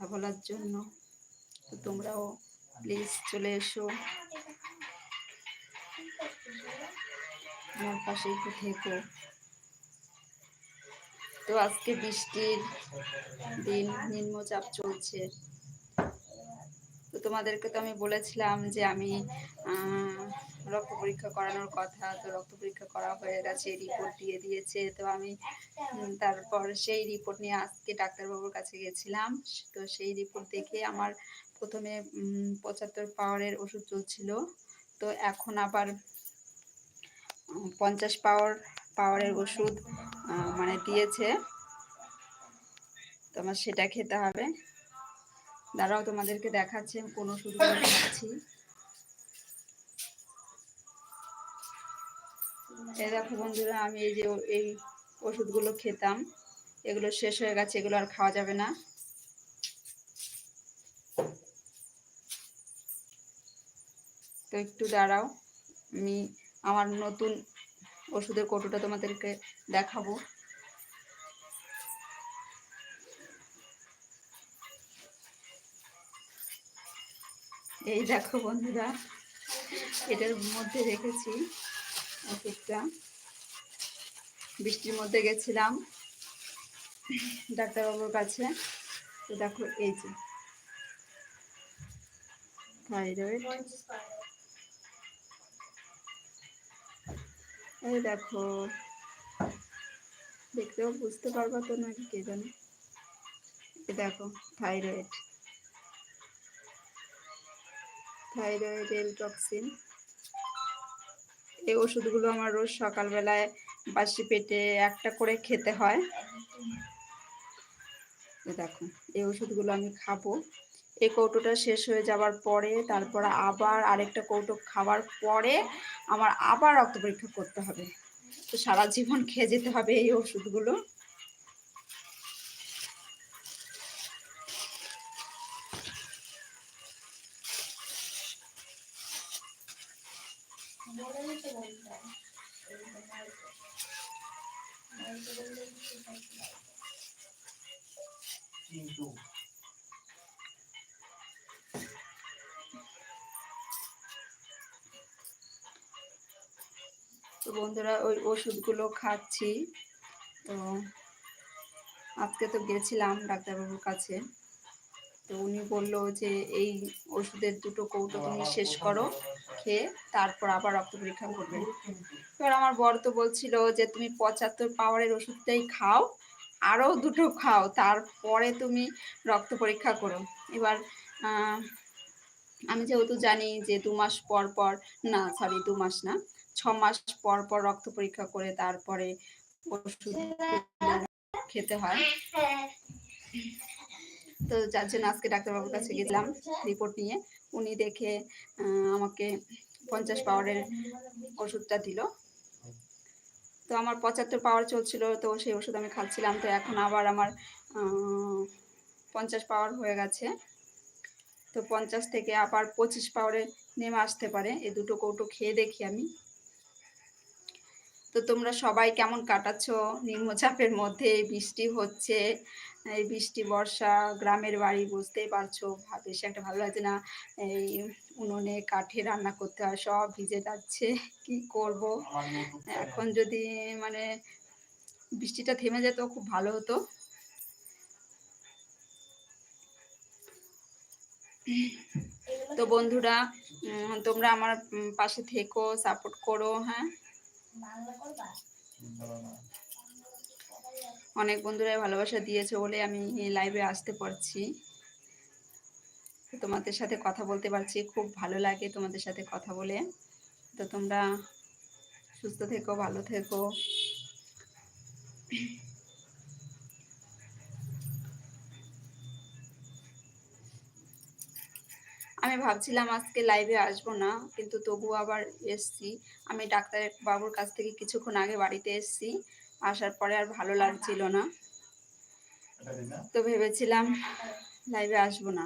কথা বলার জন্য। তো তোমরাও প্লিজ চলে এসো। আমার পাশে একটু থেকো। তো আজকে বৃষ্টির দিন, নিম্নচাপ চলছে। তো তোমাদেরকে তো আমি বলেছিলাম যে আমি রক্ত পরীক্ষা করানোর কথা, তো রক্ত পরীক্ষা করা হয়ে গেছে রিপোর্ট দিয়ে দিয়েছে। তো আমি তারপর সেই রিপোর্ট নিয়ে আজকে ডাক্তারবাবুর কাছে গেছিলাম। তো সেই রিপোর্ট দেখে আমার প্রথমে পঁচাত্তর পাওয়ারের ওষুধ চলছিল। তো এখন আবার পঞ্চাশ পাওয়ার, পাওয়ারের ওষুধ মানে দিয়েছে। তো আমার সেটা খেতে হবে। দাঁড়াও তোমাদেরকে দেখাচ্ছি, আমি কোন ওষুধগুলো খাচ্ছি। এই দেখো বন্ধুরা, আমি এই যে এই ওষুধগুলো খেতাম। এগুলো শেষ হয়ে গেছে, এগুলো আর খাওয়া যাবে না। তো একটু দাঁড়াও, আমি আমার নতুন ওষুধের কৌটোটা তোমাদেরকে দেখাবো। এই দেখো বন্ধুরা, এটার মধ্যে রেখেছি। ওষুধটা বৃষ্টির মধ্যে গেছিলাম ডাক্তারবাবুর কাছে। তো দেখো এই যে। থাইরয়েড এই দেখো। দেখতেও বুঝতে পারবা তো নাকি কে জানে। এই দেখো থাইরয়েড থাইরয়েড এল এলটক্সিন এই ওষুধগুলো আমার রোজ সকালবেলায় বাসি পেটে একটা করে খেতে হয়। দেখো, এই ওষুধগুলো আমি খাব। এই কৌটোটা শেষ হয়ে যাওয়ার পরে, তারপর আবার আরেকটা কৌটো খাওয়ার পরে আমার আবার রক্ত পরীক্ষা করতে হবে। তো সারা জীবন খেয়ে যেতে হবে এই ওষুধগুলো। তো বন্ধুরা, ওই ওষুধগুলো খাচ্ছি। তো আজকে তো গেছিলাম ডাক্তারবাবুর কাছে। তো উনি বলল যে, এই ওষুধের দুটো কৌটো তুমি শেষ করো। খেয়ে তারপর আবার রক্ত পরীক্ষা করবে। এবার আমার বর তো বলছিল যে, তুমি পঁচাত্তর পাওয়ারের ওষুধটাই খাও, আরও দুটো খাও, তারপরে তুমি রক্ত পরীক্ষা করো। এবার আমি যেহেতু জানি যে দু মাস পর পর, না সরি দু মাস না, ছ মাস পর পর রক্ত পরীক্ষা করে তারপরে ওষুধ খেতে হয়। তো যার জন্য আজকে ডাক্তারবাবুর কাছে গেছিলাম রিপোর্ট নিয়ে। উনি দেখে আমাকে পঞ্চাশ পাওয়ারের ওষুধটা দিল। তো আমার পঁচাত্তর পাওয়ার চলছিল, তো সেই ওষুধ আমি খাচ্ছিলাম। তো এখন আবার আমার পঞ্চাশ পাওয়ার হয়ে গেছে। তো পঞ্চাশ থেকে আবার পঁচিশ পাওয়ারে নেমে আসতে পারে। এই দুটো কৌটো খেয়ে দেখি আমি। তো তোমরা সবাই কেমন কাটাচ্ছ? নিম্নচাপের মধ্যে বৃষ্টি হচ্ছে এই বৃষ্টি বর্ষা গ্রামের বাড়ি বুঝতেই পারছ বেশি একটা ভালো লাগছে না। এই উনুনে কাঠে রান্না করতে হয় সব ভিজে যাচ্ছে কি করব? এখন যদি মানে বৃষ্টিটা থেমে যেত খুব ভালো হতো। তো বন্ধুরা তোমরা আমার পাশে থেকো সাপোর্ট করো হ্যাঁ? অনেক বন্ধুরাই ভালোবাসা দিয়েছে বলে আমি লাইভে আসতে পারছি। তোমাদের সাথে কথা বলতে পারছি, খুব ভালো লাগে তোমাদের সাথে কথা বলে। তো তোমরা সুস্থ থেকো, ভালো থেকো। আমি ভাবছিলাম আজকে লাইভে আসব না, কিন্তু তবু আবার এসছি। আমি ডাক্তার বাবুর কাছ থেকে কিছুক্ষণ আগে বাড়িতে এসছি, আসার পরে আর ভালো লাগছিল না। তো ভেবেছিলাম লাইভে আসব না।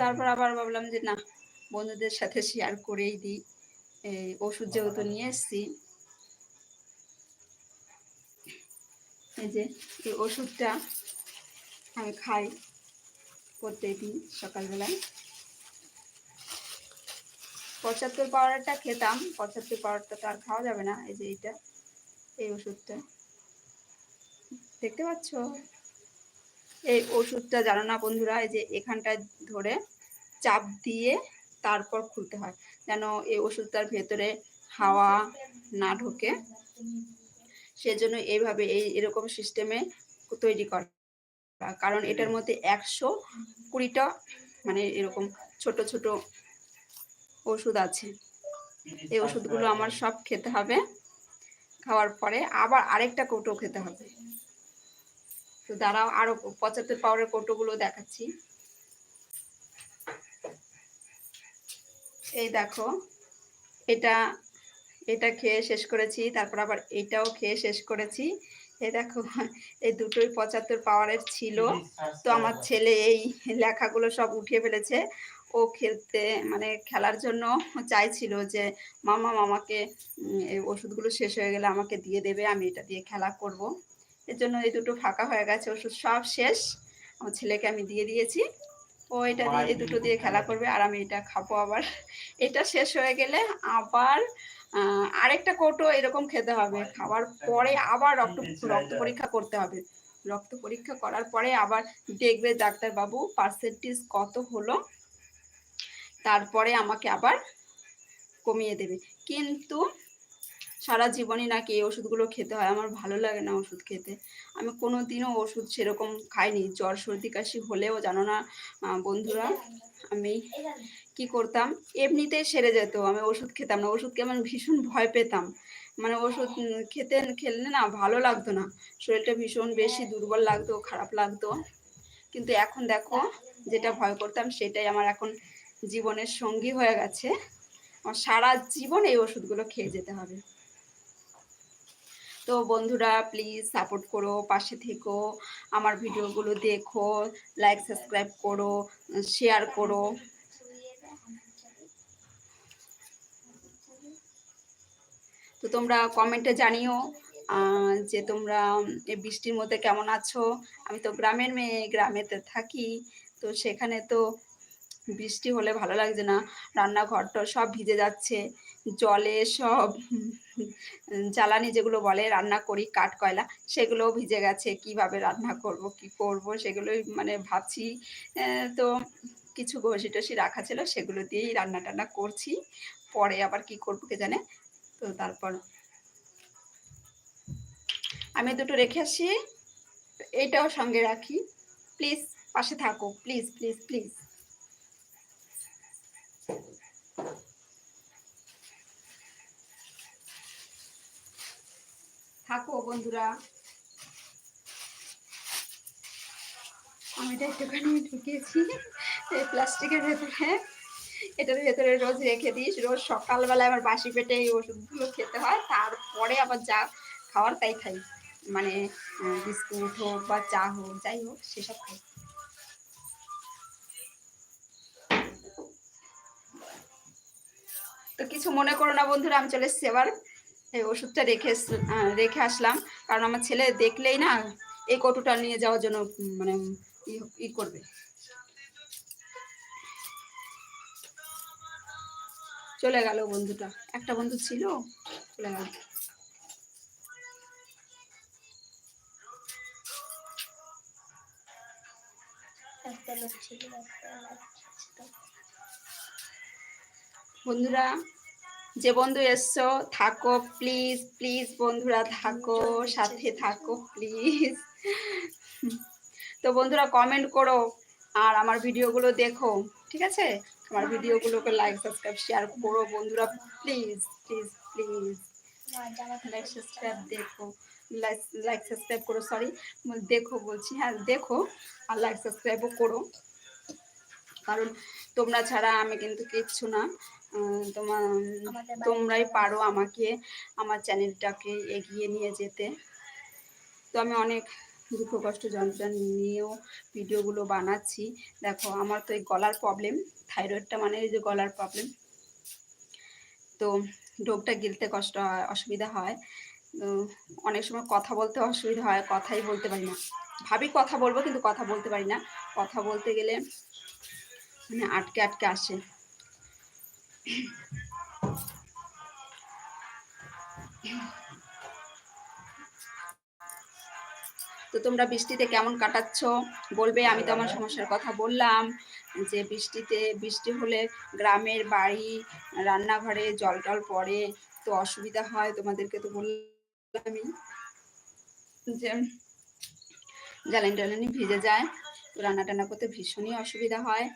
তারপর আবার ভাবলাম যে না, বন্ধুদের সাথে শেয়ার করেই দিই। এই ওষুধ যেহেতু নিয়ে এসছি। এই যে, এই ওষুধটা আমি খাই প্রত্যেকদিন সকালবেলায়। পঁচাত্তর পাউডারটা খেতাম, পঁচাত্তর পাউডারটা তো আর খাওয়া যাবে না, এই যে এইটা, এই ওষুধটা। দেখতে পাচ্ছ? এই ওষুধটা জানো না বন্ধুরা, এই যে এখানটা ধরে চাপ দিয়ে তারপর খুলতে হয়, যেন এই ওষুধটার ভেতরে হাওয়া না ঢোকে। সেজন্য এইভাবে এই এরকম সিস্টেমে তৈরি করা, কারণ এটার মধ্যে একশো কুড়িটা মানে এরকম ছোট ছোট ওষুধ আছে। এই ওষুধগুলো আমার সব খেতে হবে। খাওয়ার পরে আবার আরেকটা কৌটো খেতে হবে। তো দাঁড়াও, আরও পঁচাত্তর পাউডার কৌটোগুলো দেখাচ্ছি। এই দেখো, এটা এটা খেয়ে শেষ করেছি, তারপর আবার এটাও খেয়ে শেষ করেছি। এই দেখো, এই দুটোই পঁচাত্তর পাওয়ারের ছিল। তো আমার ছেলে এই লেখাগুলো সব উঠিয়ে ফেলেছে। ও খেলতে মানে খেলার জন্য চাইছিল যে মামা মামাকে এই ওষুধগুলো শেষ হয়ে গেলে আমাকে দিয়ে দেবে আমি এটা দিয়ে খেলা করব। এর জন্য এই দুটো ফাঁকা হয়ে গেছে ওষুধ সব শেষ। আমার ছেলেকে আমি দিয়ে দিয়েছি। ও এটা দিয়ে এই দুটো দিয়ে খেলা করবে আর আমি এটা খাব আবার। এটা শেষ হয়ে গেলে আবার আরেকটা কৌটো এরকম খেতে হবে। খাওয়ার পরে আবার রক্ত রক্ত পরীক্ষা করতে হবে। রক্ত পরীক্ষা করার পরে আবার দেখবে ডাক্তারবাবু পার্সেন্টেজ কত হলো। তারপরে আমাকে আবার কমিয়ে দেবে। কিন্তু সারা জীবনই নাকি এই ওষুধগুলো খেতে হয়। আমার ভালো লাগে না ওষুধ খেতে। আমি কোনো দিনও ওষুধ সেরকম খাইনি। জ্বর, সর্দি, কাশি হলেও, জানো না বন্ধুরা, আমি কি করতাম? এমনিতেই সেরে যেত। আমি ওষুধ খেতাম না। ওষুধকে আমি ভীষণ ভয় পেতাম। মানে ওষুধ খেতে, খেলে না ভালো লাগতো না। শরীরটা ভীষণ বেশি দুর্বল লাগতো, খারাপ লাগতো। কিন্তু এখন দেখো, যেটা ভয় করতাম সেটাই। আমার এখন জীবনের সঙ্গী হয়ে গেছে। আমার সারা জীবন এই ওষুধগুলো খেয়ে যেতে হবে। তো বন্ধুরা প্লিজ সাপোর্ট করো, পাশে থেকো, আমার ভিডিওগুলো দেখো লাইক সাবস্ক্রাইব করো শেয়ার করো। তো তোমরা কমেন্টে জানিও যে তোমরা এই বৃষ্টির মধ্যে কেমন আছো? আমি তো গ্রামের মেয়ে, গ্রামেতে থাকি, তো সেখানে তো বৃষ্টি হলে ভালো লাগছে না রান্নাঘরটা সব ভিজে যাচ্ছে, জলে সব জ্বালানি যেগুলো বলে রান্না করি কাঠ কয়লা, সেগুলোও ভিজে গেছে, কীভাবে রান্না করব, কি করব, সেগুলোই মানে ভাবছি তো কিছু ঘষি টসি রাখা ছিল, সেগুলো দিয়েই রান্না টান্না করছি, পরে আবার কি করব কে জানে, তো তারপর আমি দুটো রেখে আসি, এটাও সঙ্গে রাখি, প্লিজ পাশে থাকো, প্লিজ প্লিজ প্লিজ। থাকো বন্ধুরা। আমি এটা একটুখানি ঢুকিয়েছি এই প্লাস্টিকের ভেতরে। এটার ভেতরে রোজ রেখে দিস, রোজ সকালবেলায় আমার বাসি পেটে এই ওষুধগুলো খেতে হয়, তারপরে আবার যা খাওয়ার তাই খাই। মানে বিস্কুট হোক বা চা হোক, যাই হোক, সেসব খাই। তো কিছু মনে করো না বন্ধুরা, আমি চলে এসেছি এবার। এই ওষুধটা রেখে রেখে আসলাম। কারণ আমার ছেলে দেখলেই না এই কটুটা নিয়ে যাওয়ার জন্য মানে ই- করবে। চলে গেল বন্ধুটা। একটা বন্ধু ছিল, চলে গেল। একটা লোক ছিল। বন্ধুরা, যে বন্ধু এসছো, থাকো প্লিজ প্লিজ বন্ধুরা থাকো, সাথে থাকো প্লিজ তো বন্ধুরা কমেন্ট করো আর আমার ভিডিওগুলো দেখো, ঠিক আছে? আমার ভিডিওগুলোকে লাইক সাবস্ক্রাইব শেয়ার করো বন্ধুরা please please please like subscribe দেখো লাইক সাবস্ক্রাইব করো সরি দেখো বলছি হ্যাঁ দেখো আর লাইক সাবস্ক্রাইবও করো। কারণ তোমরা ছাড়া আমি কিন্তু কিচ্ছু না। তোমার তোমরাই পারো আমাকে আমার চ্যানেলটাকে এগিয়ে নিয়ে যেতে। তো আমি অনেক দুঃখ কষ্ট যন্ত্রণা নিয়েও ভিডিওগুলো বানাচ্ছি। দেখো আমার তো এই গলার প্রবলেম থাইরয়েডটা মানে এই যে গলার প্রবলেম তো ডোবটা গিলতে কষ্ট হয় অসুবিধা হয়। তো অনেক সময় কথা বলতে অসুবিধা হয় কথাই বলতে পারি না। ভাবি কথা বলব কিন্তু কথা বলতে পারি না। কথা বলতে গেলে মানে আটকে আটকে আসে। তো তোমরা বৃষ্টিতে কেমন কাটাচ্ছ? বলবে, আমি তো আমার সমস্যার কথা বললাম যে বৃষ্টিতে, বৃষ্টি হলে গ্রামের বাড়ি, রান্নাঘরে জল টল পড়ে, তো অসুবিধা হয় তোমাদেরকে তো বললাম যে জ্বালানি টালানি ভিজে যায় রান্না টান্না করতে ভীষণই অসুবিধা হয়।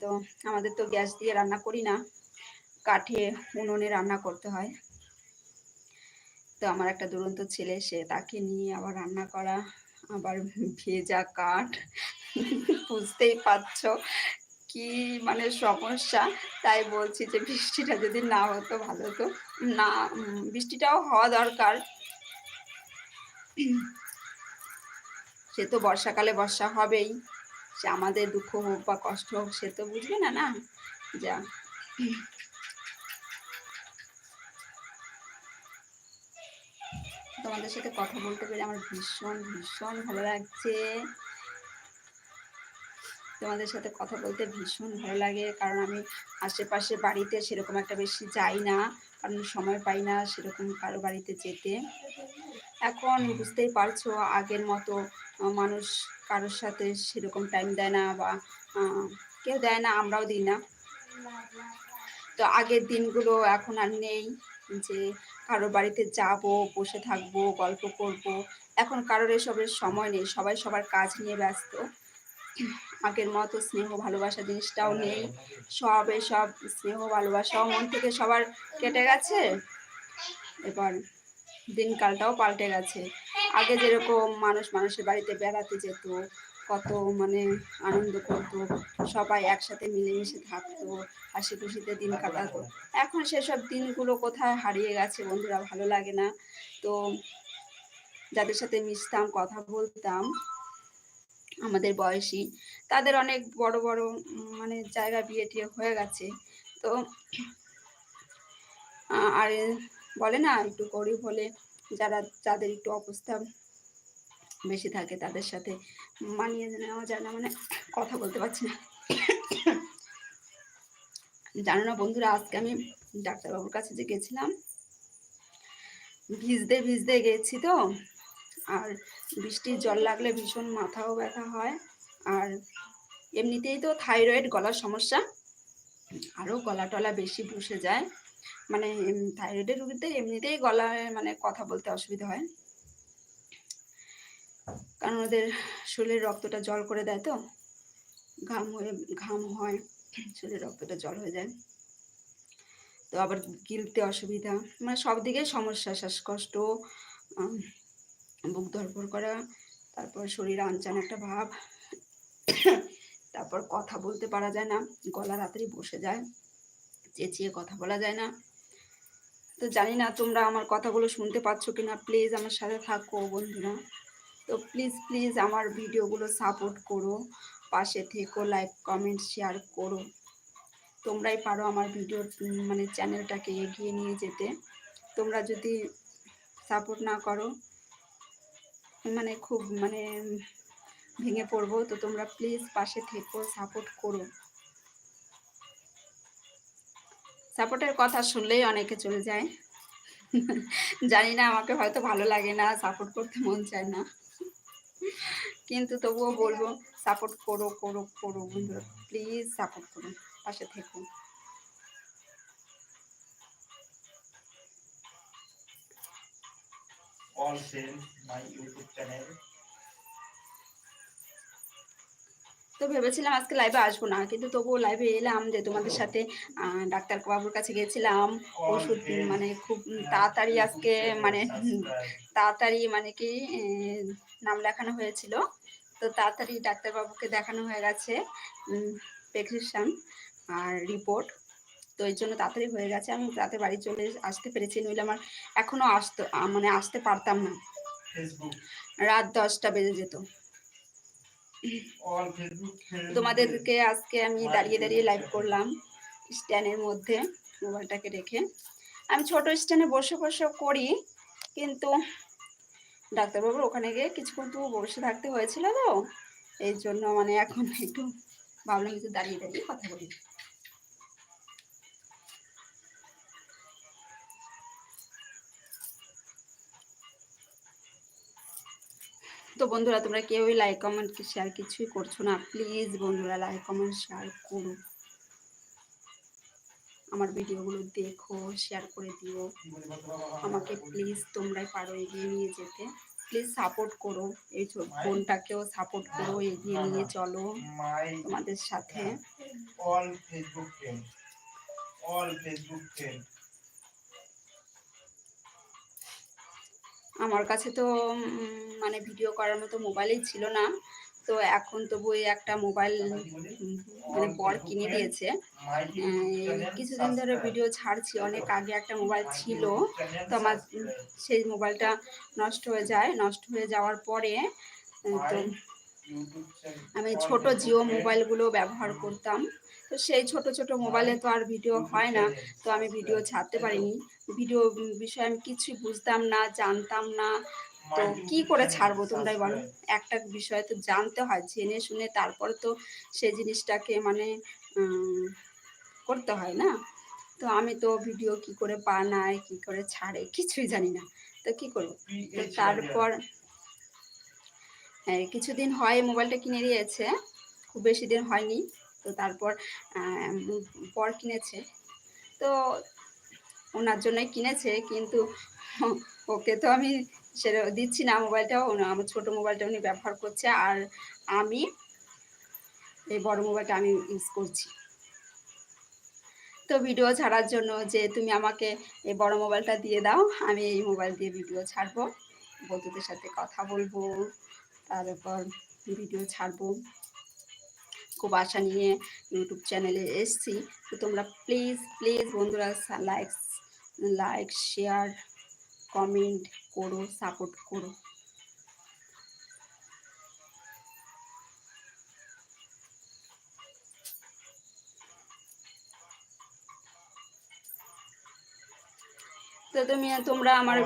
তো আমাদের তো গ্যাস দিয়ে রান্না করি না। কাঠে উনুনে রান্না করতে হয়। তো আমার একটা দুরন্ত ছেলে, সে তাকে নিয়ে আবার রান্না করা, আবার ভেজা কাঠ। বুঝতেই পারছ কি মানে সমস্যা। তাই বলছি যে বৃষ্টিটা যদি না হতো ভালো হতো। না বৃষ্টিটাও হওয়া দরকার। সে তো বর্ষাকালে বর্ষা হবেই। সে আমাদের দুঃখ হোক বা কষ্ট হোক, সে তো বুঝবে না না? যা। তোমাদের সাথে কথা বলতে পেরে আমার ভীষণ ভীষণ ভালো লাগছে। তোমাদের সাথে কথা বলতে ভীষণ ভালো লাগে, কারণ আমি আশেপাশে বাড়িতে সেরকম একটা বেশি যাই না, কারণ সময় পাই না সেরকম কারও বাড়িতে যেতে। এখন বুঝতেই পারছ আগের মতো মানুষ কারোর সাথে সেরকম টাইম দেয় না বা কেউ দেয় না, আমরাও দিই না। তো আগের দিনগুলো এখন আর নেই যে কারও বাড়িতে যাব, বসে থাকব, গল্প করব। এখন কারোর এসবের সময় নেই, সবাই সবার কাজ নিয়ে ব্যস্ত। আগের মতো স্নেহ ভালোবাসা জিনিসটাও নেই। সব এসব স্নেহ ভালোবাসাও মন থেকে সবার কেটে গেছে। এবার দিনকালটাও পাল্টে গেছে। আগে যেরকম মানুষ মানুষের বাড়িতে বেড়াতে যেত, কত মানে আনন্দ করতো, সবাই একসাথে মিলেমিশে থাকতো হাসি খুশিতে দিন কাটাতো। এখন সেসব দিনগুলো কোথায় হারিয়ে গেছে বন্ধুরা ভালো লাগে না। তো যাদের সাথে মিশতাম, কথা বলতাম, আমাদের বয়সী, তাদের অনেক বড় বড় মানে জায়গা বিয়ে টিয়ে হয়ে গেছে। তো আর বলে না, একটু গরিব হলে যারা, যাদের একটু অবস্থা বেশি থাকে তাদের সাথে মানিয়ে নেওয়া যায় না মানে কথা বলতে পারছি না। জানো না বন্ধুরা, আজকে আমি ডাক্তারবাবুর কাছে যে গেছিলাম, ভিজতে ভিজতে গেছি তো, আর বৃষ্টির জল লাগলে ভীষণ মাথাও ব্যথা হয়, আর এমনিতেই তো থাইরয়েড গলার সমস্যা, আরও গলা টলা বেশি বসে যায়। মানে থাইরয়েডের রুগীদের এমনিতেই গলায় মানে কথা বলতে অসুবিধা হয়। কারণ ওদের শরীরের রক্তটা জল করে দেয় তো, ঘাম হয়ে, ঘাম হয়, শরীরের রক্তটা জল হয়ে যায়। তো আবার গিলতে অসুবিধা মানে সব দিকে সমস্যা, শ্বাসকষ্ট বুক ধরপড় করা, তারপর শরীর আনচান একটা ভাব, তারপর কথা বলতে পারা যায় না, গলা রাত্রি বসে যায়। চেঁচিয়ে কথা বলা যায় না। তো জানি না তোমরা আমার কথাগুলো শুনতে পাচ্ছ কিনা। প্লিজ আমার সাথে থাকো বন্ধুরা। তো প্লিজ প্লিজ আমার ভিডিওগুলো সাপোর্ট করো। পাশে থেকো লাইক কমেন্ট শেয়ার করো। তোমরাই পারো আমার ভিডিও মানে চ্যানেলটাকে এগিয়ে নিয়ে যেতে। তোমরা যদি সাপোর্ট না করো মানে খুব মানে ভেঙে পড়ব। তো তোমরা প্লিজ পাশে থেকো সাপোর্ট করো। সাপোর্টের কথা শুনলেই অনেকে চলে যায়। জানি না, আমাকে হয়তো ভালো লাগে না, সাপোর্ট করতে মন চায় না। কিন্তু তবুও বলব, সাপোর্ট করো করো করো প্লিজ সাপোর্ট করো, পাশে থেকো। all friends my youtube channel তো ভেবেছিলাম আজকে লাইভে আসব না কিন্তু তবুও লাইভে এলাম যে তোমাদের সাথে ডাক্তার বাবুর কাছে গেছিলাম। ওষুধ মানে খুব তাড়াতাড়ি আজকে মানে তাড়াতাড়ি মানে কি নাম লেখানো হয়েছিল। তো তাড়াতাড়ি ডাক্তারবাবুকে দেখানো হয়ে গেছে প্রেসক্রিপশন আর রিপোর্ট তো এই জন্য তাড়াতাড়ি হয়ে গেছে আমি রাতে বাড়ি চলে আসতে পেরেছি নইলে আমার এখনও আসতো মানে আসতে পারতাম না। রাত দশটা বেজে যেত। তোমাদেরকে আজকে আমি দাঁড়িয়ে দাঁড়িয়ে লাইভ করলাম স্ট্যান্ডের মধ্যে, মোবাইলটাকে রেখে। আমি ছোট স্ট্যান্ডে বসে বসে করি, কিন্তু ডাক্তারবাবুর ওখানে গিয়ে কিছুক্ষণ তো বসে থাকতে হয়েছিল তো, এই জন্য মানে এখন একটু ভাবলাম একটু দাঁড়িয়ে দাঁড়িয়ে কথা বলি। তো বন্ধুরা, তোমরা কেউই লাইক কমেন্ট শেয়ার কিছুই করছ না। প্লিজ বন্ধুরা লাইক কমেন্ট শেয়ার করো। আমার ভিডিওগুলো দেখো শেয়ার করে দিও। আমাকে প্লিজ তোমরাই পারো এগিয়ে নিয়ে যেতে। প্লিজ সাপোর্ট করো। এই ফোনটাকেও সাপোর্ট করো, এগিয়ে নিয়ে চলো তোমাদের সাথে। অল ফেসবুক অল ফেসবুক আমার কাছে তো মানে ভিডিও করার মতো মোবাইলই ছিল না। তো এখন তবু একটা মোবাইল মানে বর কিনে দিয়েছে। কিছুদিন ধরে ভিডিও ছাড়ছি, অনেক আগে একটা মোবাইল ছিল। তো আমার সেই মোবাইলটা নষ্ট হয়ে যায়। নষ্ট হয়ে যাওয়ার পরে তো আমি ছোট জিও মোবাইলগুলো ব্যবহার করতাম। তো সেই ছোট ছোট মোবাইলে তো আর ভিডিও হয় না। তো আমি ভিডিও ছাড়তে পারিনি। ভিডিও বিষয়ে আমি কিছুই বুঝতাম না জানতাম না। তো কি করে ছাড়বো তোমরাই বলো? একটা বিষয় তো জানতে হয় জেনে শুনে তারপর তো সেই জিনিসটাকে মানে করতে হয় না? তো আমি তো ভিডিও কি করে বানায় কি করে ছাড়ে কিছুই জানি না। তো কি করব? তো তারপর হ্যাঁ, কিছুদিন হয় মোবাইলটা কিনে দিয়েছে। খুব বেশি দিন হয়নি। তো তারপর পর কিনেছে। তো ওনার জন্যই কিনেছে, কিন্তু ওকে তো আমি সেটা দিচ্ছি না, মোবাইলটাও আমার ছোটো মোবাইলটা উনি ব্যবহার করছে, আর আমি এই বড় মোবাইলটা আমি ইউজ করছি। তো ভিডিও ছাড়ার জন্য যে তুমি আমাকে এই বড় মোবাইলটা দিয়ে দাও, আমি এই মোবাইল দিয়ে ভিডিও ছাড়বো। বন্ধুদের সাথে কথা বলব, তারপর ভিডিও ছাড়বো। খুব আশা নিয়ে ইউটিউব চ্যানেলে এসছি। তো তোমরা প্লিজ প্লিজ বন্ধুরা লাইক লাইক শেয়ার কমেন্ট করো সাপোর্ট করো। তো তুমি তোমরা আমার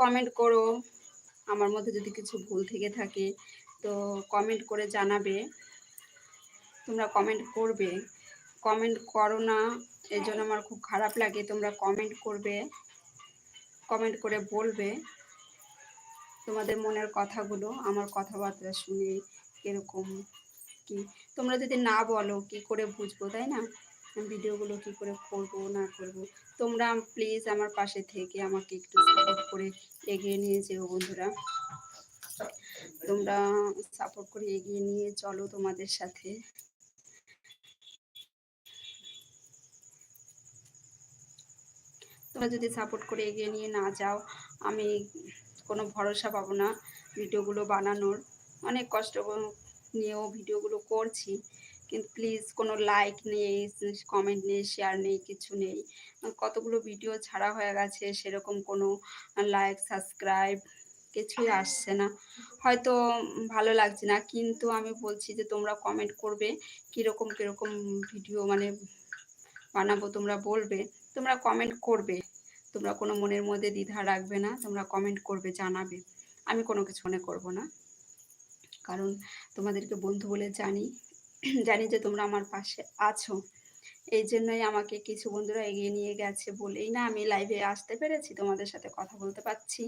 কমেন্ট করো। আমার মধ্যে যদি কিছু ভুল থেকে থাকে তো কমেন্ট করে জানাবে। তোমরা কমেন্ট করবে। কমেন্ট করো না, এর জন্য আমার খুব খারাপ লাগে। তোমরা কমেন্ট করবে কমেন্ট করে বলবে তোমাদের মনের কথাগুলো, আমার কথাবার্তা শুনে এরকম কি। তোমরা যদি না বলো, কি করে বুঝব, তাই না? ভিডিওগুলো কি করে করব, না করব। তোমরা প্লিজ আমার পাশে থেকে আমাকে একটু সাপোর্ট করে এগিয়ে নিয়ে যেও বন্ধুরা। তোমরা সাপোর্ট করে এগিয়ে নিয়ে চলো তোমাদের সাথে। তোমরা যদি সাপোর্ট করে এগিয়ে নিয়ে না যাও, আমি কোনো ভরসা পাবো না ভিডিওগুলো বানানোর। অনেক কষ্ট নিয়েও ভিডিওগুলো করছি, কিন্তু প্লিজ কোনো লাইক নেই কমেন্ট নেই শেয়ার নেই, কিছু নেই। কতগুলো ভিডিও ছাড়া হয়ে গেছে, সেরকম কোনো লাইক সাবস্ক্রাইব কিছুই আসছে না। হয়তো ভালো লাগছে না, কিন্তু আমি বলছি যে তোমরা কমেন্ট করবে, কীরকম কীরকম ভিডিও মানে বানাবো তোমরা বলবে, তোমরা কমেন্ট করবে। তোমরা কোনো মনের মধ্যে দ্বিধা রাখবে না, তোমরা কমেন্ট করবে, জানাবে। আমি কোনো কিছু মনে করব না। কারণ তোমাদেরকে বন্ধু বলে জানি জানি যে তোমরা আমার পাশে আছো। এই জন্যই আমাকে কিছু বন্ধুরা এগিয়ে নিয়ে গেছে বলেই না আমি লাইভে আসতে পেরেছি, তোমাদের সাথে কথা বলতে পারছি।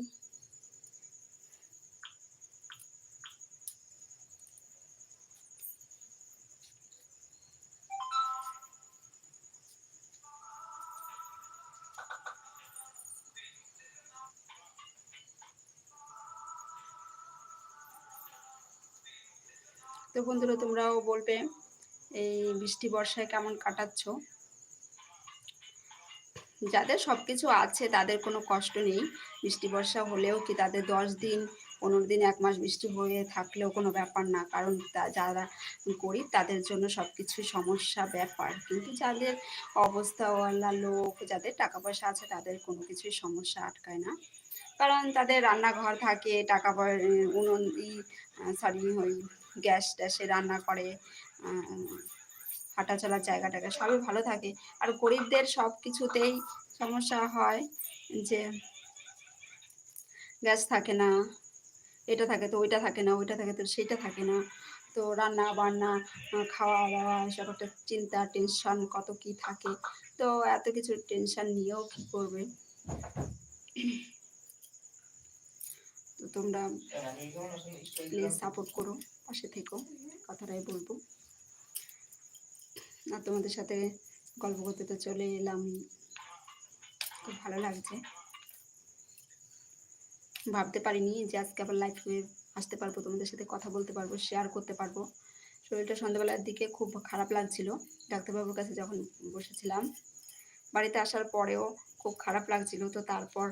বন্ধুরা, তোমরাও বলবে এই বৃষ্টি বর্ষায় কেমন কাটাচ্ছ? যাদের সব কিছু আছে, তাদের কোনো কষ্ট নেই। বৃষ্টি বর্ষা হলেও কি তাদের দশ দিন, পনেরো দিন, এক মাস বৃষ্টি হয়ে থাকলেও কোনো ব্যাপার না। কারণ যারা গরিব, তাদের জন্য সব কিছু সমস্যা ব্যাপার। কিন্তু যাদের অবস্থা ওয়ালা লোক, যাদের টাকা পয়সা আছে, তাদের কোনো কিছুই সমস্যা আটকায় না। কারণ তাদের রান্নাঘর থাকে, টাকা উনুন সরি ওই গ্যাস ট্যাসে রান্না করে হাঁটা চলার জায়গা টায়গা সবই ভালো থাকে। আর গরিবদের সব কিছুতেই সমস্যা হয় যে গ্যাস থাকে না এটা থাকে তো ওইটা থাকে না ওইটা থাকে তো সেইটা থাকে না। তো রান্না বান্না খাওয়া দাওয়া এসব একটা চিন্তা টেনশন কত কি থাকে। তো এত কিছু টেনশন নিয়েও কি করবে? তো তোমরা প্লিজ সাপোর্ট করো। পাশে থেকো, কথাটাই বলব। আর তোমাদের সাথে গল্প করতে তো চলে এলাম। খুব ভালো লাগছে। ভাবতে পারিনি যে আজকে আবার লাইভ হয়ে আসতে পারব, তোমাদের সাথে কথা বলতে পারব শেয়ার করতে পারব। শরীরটা সন্ধ্যাবেলার দিকে খুব খারাপ লাগছিল। ডাক্তারবাবুর কাছে যখন বসেছিলাম, বাড়িতে আসার পরেও খুব খারাপ লাগছিল। তো তারপর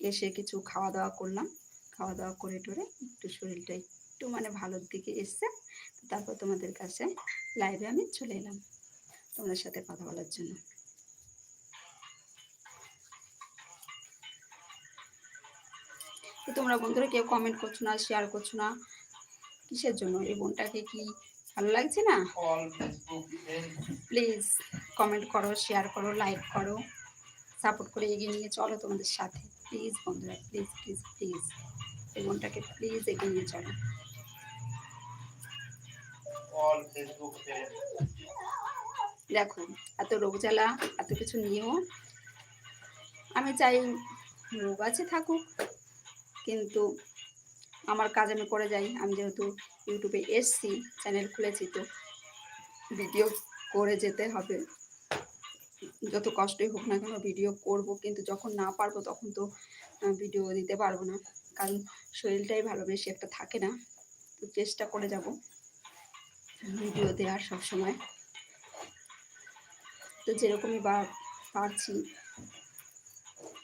এসে কিছু খাওয়া দাওয়া করলাম। খাওয়া দাওয়া করে টোরে একটু শরীরটা একটু মানে ভালোর দিকে এসছে তারপর তোমাদের কাছে লাইভে আমি চলে এলাম তোমাদের সাথে কথা বলার জন্য। তো তোমরা বন্ধুরা কেউ কমেন্ট করছ না শেয়ার করছ না? কিসের জন্য? এই বোনটাকে কি ভালো লাগছে না? প্লিজ কমেন্ট করো শেয়ার করো লাইক করো সাপোর্ট করে এগিয়ে নিয়ে চলো তোমাদের সাথে। প্লিজ বন্ধুরা প্লিজ প্লিজ প্লিজ এই বোনটাকে প্লিজ এগিয়ে নিয়ে চলো। দেখো এত রোগ জ্বালা এত কিছু নিয়েও আমি চাই রোগ আছে থাকুক, কিন্তু আমার কাজ আমি করে যাই। আমি যেহেতু ইউটিউবে এসছি, চ্যানেল খুলেছি, তো ভিডিও করে যেতে হবে। যত কষ্টই হোক না কেন ভিডিও করব, কিন্তু যখন না পারব তখন তো ভিডিও দিতে পারব না। কারণ শরীরটাই ভালো, বেশি একটা থাকে না। তো চেষ্টা করে যাব। ভিডিও দেওয়ার সবসময়। তো যেরকমই বা পারছি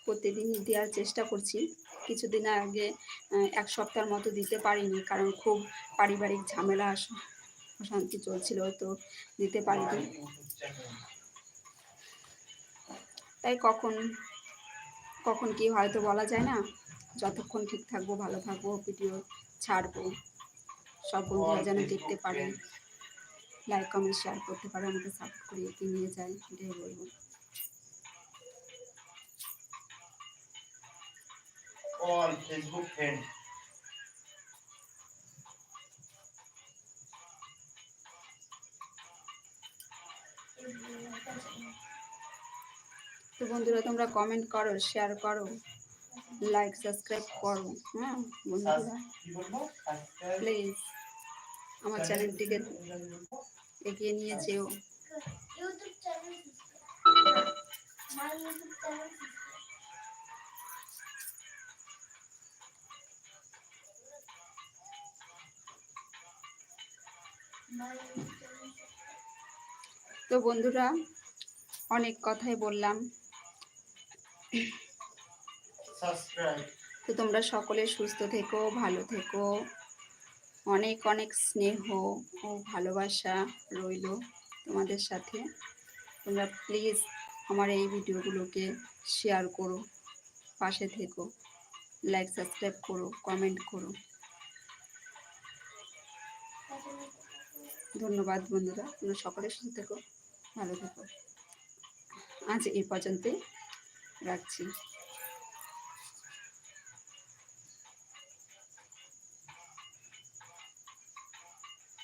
প্রতিদিনই দেওয়ার চেষ্টা করছি। কিছুদিন আগে এক সপ্তাহের মতো দিতে পারিনি কারণ খুব পারিবারিক ঝামেলা অশান্তি চলছিল তো দিতে পারিনি। তাই কখন কখন কি হয়তো বলা যায় না যতক্ষণ ঠিক থাকব ভালো থাকব ভিডিও ছাড়বো সব বন্ধুরা যেন দেখতে পারে। friends, লাইক কমেন্ট শেয়ার করতে পারে আমাকে সাপোর্ট করে এগিয়ে নিয়ে যায় এটাই বলব। তো বন্ধুরা তোমরা কমেন্ট করো শেয়ার করো লাইক সাবস্ক্রাইব করো হ্যাঁ বন্ধুরা? প্লিজ আমার চ্যানেলটিকে এগিয়ে নিয়ে যেও। তো বন্ধুরা অনেক কথাই বললাম। তো তোমরা সকলে সুস্থ থেকো ভালো থেকো। অনেক অনেক স্নেহ ও ভালোবাসা রইল তোমাদের সাথে। তোমরা প্লিজ আমার এই ভিডিওগুলোকে শেয়ার করো, পাশে থেকো লাইক সাবস্ক্রাইব করো কমেন্ট করো। ধন্যবাদ বন্ধুরা, তোমরা সকলে সুস্থ থেকো, ভালো থেকো। আজ এই পর্যন্তই রাখছি।